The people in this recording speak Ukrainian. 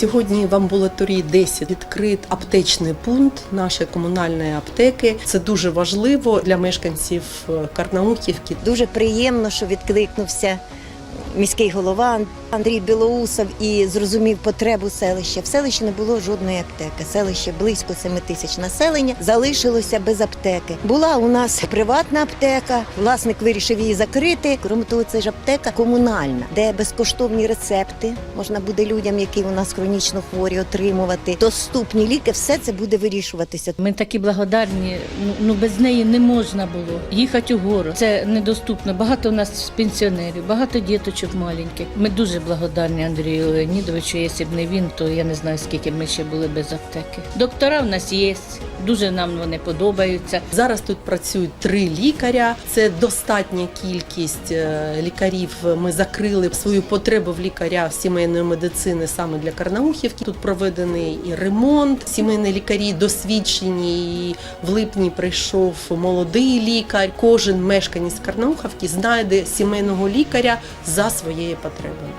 Сьогодні в амбулаторії 10 відкрит аптечний пункт нашої комунальної аптеки. Це дуже важливо для мешканців Карнауківки. Карнаухівки. Дуже приємно, що відкликнувся міський голова Андрій Білоусов і зрозумів потребу селища. В селищі не було жодної аптеки. Селище близько 7 тисяч населення залишилося без аптеки. Була у нас приватна аптека. Власник вирішив її закрити. Крім того, це ж аптека комунальна, де безкоштовні рецепти можна буде людям, які у нас хронічно хворі, отримувати. Доступні ліки, все це буде вирішуватися. Ми такі благодарні. Ну, ну без неї не можна було їхати у гору. Це недоступно. Багато у нас пенсіонерів, багато діточок маленьких. Ми дуже благодарні Андрію Леонідовичу. Якщо б не він, то я не знаю, скільки ми ще були без аптеки. Доктора в нас є, дуже нам вони подобаються. Зараз тут працюють три лікаря. Це достатня кількість е, лікарів. Ми закрили свою потребу в лікаря сімейної медицини саме для Карнаухівки. Тут проведений і ремонт. Сімейні лікарі досвідчені. І в липні прийшов молодий лікар. Кожен мешканець Карнаухівки знайде сімейного лікаря за своєю потребою.